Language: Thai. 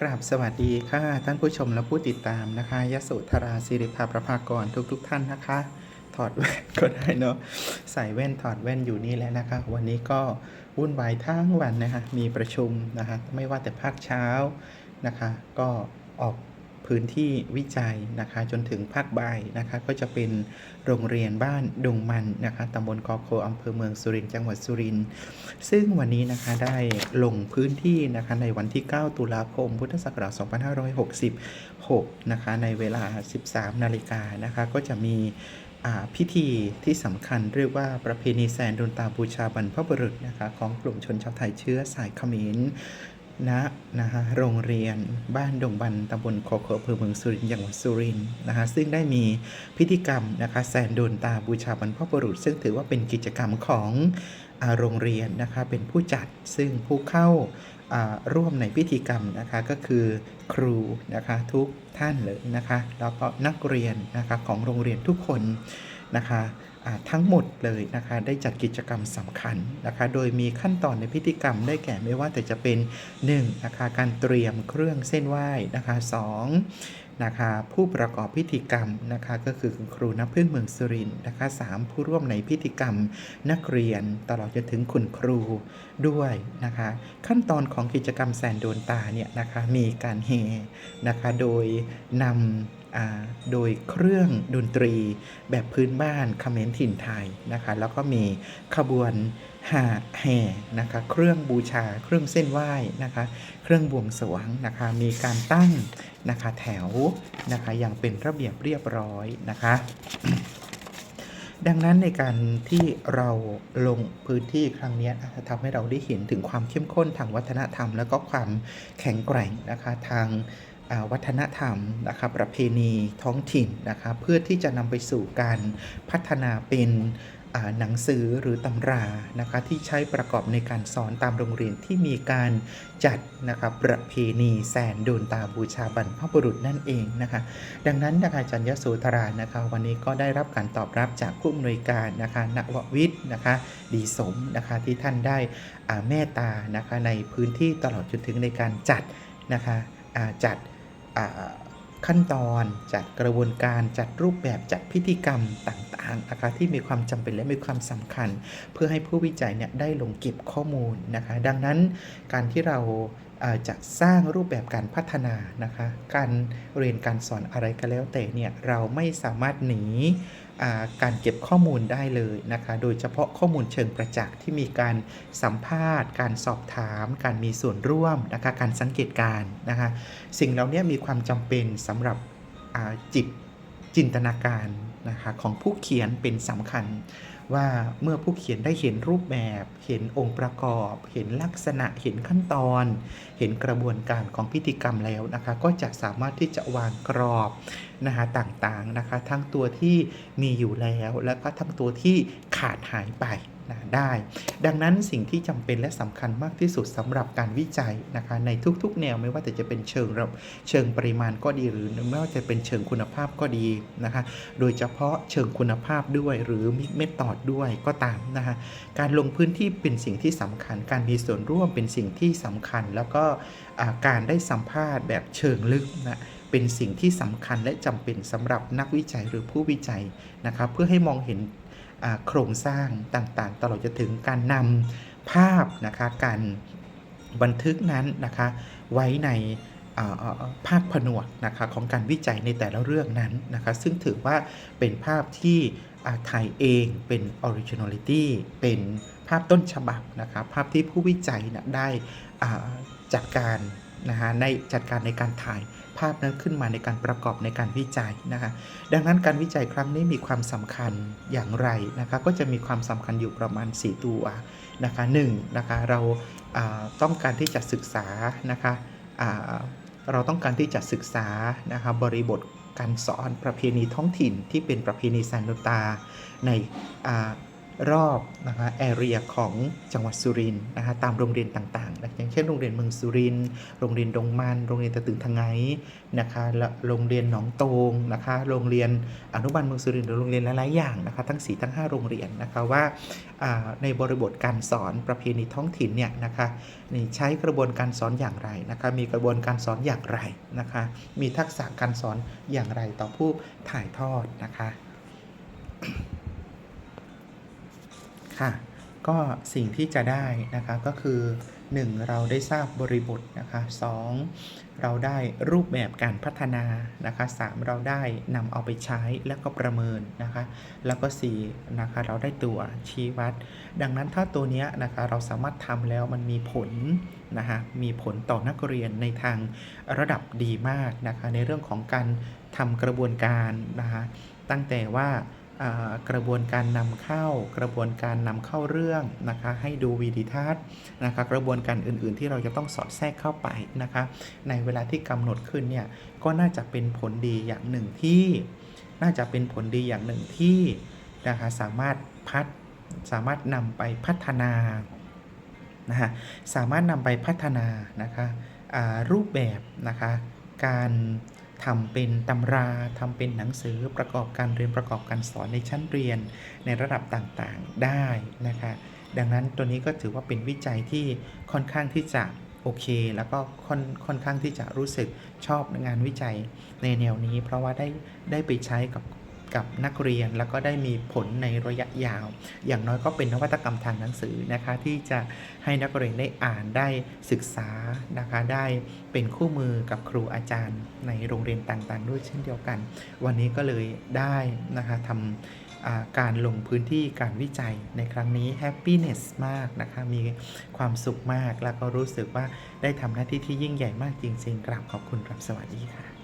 กราบสวัสดีค่ะท่านผู้ชมและผู้ติดตามนะคะยโสธราสิริภาประภากรทุกๆทท่านนะคะ ถอดแว่นก็ได้เนาะใส่แว่นถอดแว่นอยู่นี่แล้วนะคะ วันนี้ก็วุ่นวายทั้งวันนะคะมีประชุมนะคะไม่ว่าแต่ภาคเช้านะคะ ก็ออก พื้นที่วิจัยนะคะจนถึงภาคบ่ายนะคะก็จะเป็นโรงเรียนบ้านดงมันนะคะตำบลกอโคอำเภอเมืองสุรินทร์จังหวัดสุรินทร์ซึ่งวันนี้นะคะได้ลงพื้นที่นะคะในวันที่ 9 ตุลาคม พุทธศักราช2566นะคะในเวลา 13 นาฬิกานะคะก็จะมีพิธีที่สำคัญเรียกว่าประเพณีแซนดนตาบูชาบรรพบุรุษนะคะของกลุ่มชนชาวไทยเชื้อสายเขมร ณนะคะโรงเรียนบ้านดงบันตำบลคอเคอำเภอเมืองสุรินทร์จังหวัดสุรินทร์นะคะซึ่งได้มีพิธีกรรมนะคะแซนโดนตาบูชาบรรพบุรุษ ซึ่งถือว่าเป็นกิจกรรมของอโรงเรียนนะคะเป็นผู้จัดซึ่งผู้เข้าร่วมในพิธีกรรมนะคะก็คือครูนะคะทุกท่านเลยนะคะแล้วก็นักเรียนนะคะของโรงเรียนทุกคนนะคะ ทั้งหมดเลยนะคะได้จัดกิจกรรมสำคัญนะคะ โดยมีขั้นตอนในพิธีกรรมได้แก่ไม่ว่าแต่จะเป็น1นะคะการเตรียมเครื่องเส้นไหว้นะคะ2 นะคะผู้ประกอบพิธีกรรมนะคะก็คือคุณครูนับพื้นเมืองสุรินทร์นะคะสามผู้ร่วมในพิธีกรรมนักเรียนตลอดจนถึงคุณครูด้วยนะคะขั้นตอนของกิจกรรมแสนโดนตาเนี่ยนะคะมีการเฮนะคะโดยนำอ่าโดยเครื่องดนตรีแบบพื้นบ้านเขมรถิ่นไทยนะคะ แล้วก็มีขบวน หาแห่นะคะเครื่องบูชาเครื่องเส้นไหว้นะคะ เครื่องบวงสรวงนะคะมีการตั้งนะคะแถวนะคะอย่างเป็นระเบียบเรียบร้อยนะคะดังนั้นในการที่เราลงพื้นที่ครั้งนี้ยนะทำให้เราได้เห็นถึงความเข้มข้นทางวัฒนธรรม แล้วก็ความแข็งแกร่งนะคะทางวัฒนธรรมนะคะประเพณีท้องถิ่นนะคะเพื่อที่จะนำไปสู่การพัฒนาเป็น หนังสือหรือตำรานะคะที่ใช้ประกอบในการสอนตามโรงเรียนที่มีการจัดนะครับประเพณีแสนโดนตาบูชาบรรพบุรุษนั่นเองนะคะดังนั้นนะคะอาจันยโสธรานะคะวันนี้ก็ได้รับการตอบรับจากผู้อำนวยการนะคะนววิทย์นะคะดีสมนะคะที่ท่านได้เมตตานะคะในพื้นที่ตลอดจนถึงในการจัดนะคะจัดขั้นตอนจัดกระบวนการจัดรูปแบบจัดพิธีกรรมต่าง ๆนะคะที่มีความจำเป็นและมีความสำคัญ เพื่อให้ผู้วิจัยเนี่ยได้ลงเก็บข้อมูลนะคะ ดังนั้นการที่เราจะสร้างรูปแบบการพัฒนานะคะ การเรียนการสอนอะไรก็แล้วแต่เนี่ยเราไม่สามารถหนีการเก็บข้อมูลได้เลยนะคะ โดยเฉพาะข้อมูลเชิงประจักษ์ที่มีการสัมภาษณ์ การสอบถาม การมีส่วนร่วมนะคะ การสังเกตการนะคะ สิ่งเหล่านี้มีความจำเป็นสำหรับจิตจินตนาการ นะคะของผู้เขียนเป็นสำคัญ ว่าเมื่อผู้เขียนได้เห็นรูปแบบ เห็นองค์ประกอบ เห็นลักษณะ เห็นขั้นตอน เห็นกระบวนการของพิธีกรรมแล้วนะคะ ก็จะสามารถที่จะวางกรอบนะคะต่างๆนะคะ ทั้งตัวที่มีอยู่แล้ว และก็ทั้งตัวที่ขาดหายไป ได้ ดังนั้นสิ่งที่จำเป็นและสำคัญมากที่สุดสำหรับการวิจัยนะคะในทุกๆ แนวไม่ว่าแต่จะเป็นเชิงระเชิงปริมาณก็ดีหรือไม่ว่าจะเป็นเชิงคุณภาพก็ดีนะคะโดยเฉพาะเชิงคุณภาพด้วยหรือมิกเมตอดด้วยก็ตามนะคะการลงพื้นที่เป็นสิ่งที่สำคัญ การมีส่วนร่วมเป็นสิ่งที่สำคัญ แล้วก็การได้สัมภาษณ์แบบเชิงลึกนะเป็นสิ่งที่สำคัญและจำเป็นสำหรับนักวิจัยหรือผู้วิจัยนะครับเพื่อให้มองเห็น โครงสร้างต่างๆ ตลอดจนถึงการนำภาพนะคะการบันทึกนั้นนะคะไว้ในภาคผนวกนะคะของการวิจัยในแต่ละเรื่องนั้นนะคะซึ่งถือว่าเป็นภาพที่อ่าถ่ายเองเป็น originality เป็นภาพต้นฉบับนะคะภาพที่ผู้วิจัยนะได้จัดการ นะคะในจัดการในการถ่ายภาพนั้นขึ้นมาในการประกอบในการวิจัยนะคะดังนั้นการวิจัยครั้งนี้มีความสำคัญอย่างไรนะคะก็จะมีความสำคัญอยู่ประมาณ 4 ตัวนะคะหนึ่งนะคะเราต้องการที่จะศึกษานะคะเราต้องการที่จะศึกษานะคะบริบทการสอนประเพณีท้องถิ่นที่เป็นประเพณีแซนโดตาใน รอบนะคะแอเรียของจังหวัดสุรินทร์นะคะตามโรงเรียนต่างๆอย่างเช่นโรงเรียนเมืองสุรินทร์โรงเรียนดงมัน โรงเรียนตะตึงทางไงนะคะและโรงเรียนหนองโตงนะคะโรงเรียนอนุบาลเมืองสุรินทร์หรือโรงเรียนหลายๆอย่างนะคะทั้ง 4 ทั้ง 5 โรงเรียนนะคะว่าอ่าในบริบทการสอนประเพณีท้องถิ่นเนี่ยนะคะนี่ใช้กระบวนการสอนอย่างไรนะคะมีกระบวนการสอนอย่างไรนะคะมีทักษะการสอนอย่างไรต่อผู้ถ่ายทอดนะคะ ค่ะ ก็สิ่งที่จะได้นะคะก็คือ 1. เราได้ทราบบริบทนะคะ 2. เราได้รูปแบบการพัฒนานะคะ 3. เราได้นำเอาไปใช้แล้วก็ประเมินนะคะ แล้วก็4นะคะเราได้ตัวชี้วัด ดังนั้นถ้าตัวนี้นะคะเราสามารถทำแล้วมันมีผลนะคะมีผลต่อนักเรียนในทางระดับดีมากนะคะ ในเรื่องของการทำกระบวนการนะคะตั้งแต่ว่า กระบวนการนำเข้า กระบวนการนำเข้าเรื่องนะคะให้ดูวีดิทัศน์นะคะกระบวนการอื่นๆ ที่เราจะต้องสอดแทรกเข้าไปนะคะในเวลาที่กำหนดขึ้นเนี่ยก็น่าจะเป็นผลดีอย่างหนึ่งที่ น่าจะเป็นผลดีอย่างหนึ่งที่นะคะสามารถพัฒสามารถนำไปพัฒนานะคะสามารถนำไปพัฒนานะคะรูปแบบนะคะการ ทำเป็นตำราทำเป็นหนังสือประกอบการเรียนประกอบการสอนในชั้นเรียนในระดับต่างๆได้นะคะดังนั้นตัวนี้ก็ถือว่าเป็นวิจัยที่ค่อนข้างที่จะโอเค แล้วก็ค่อนค่อนข้างที่จะรู้สึกชอบงานวิจัยในแนวนี้ เพราะว่าได้ได้ไปใช้กับ กับนักเรียนแล้วก็ได้มีผลในระยะยาว อย่างน้อยก็เป็นนวัตกรรมทางหนังสือนะคะ ที่จะให้นักเรียนได้อ่านได้ศึกษานะคะ ได้เป็นคู่มือกับครูอาจารย์ ในโรงเรียนต่างๆ ด้วยเช่นเดียวกัน วันนี้ก็เลยได้นะคะทำการลงพื้นที่การวิจัยในครั้งนี้แฮปปี้เนสมากนะคะ มีความสุขมากแล้วก็รู้สึกว่าได้ทำหน้าที่ที่ยิ่งใหญ่มากจริงๆกราบขอบคุณครับสวัสดีค่ะ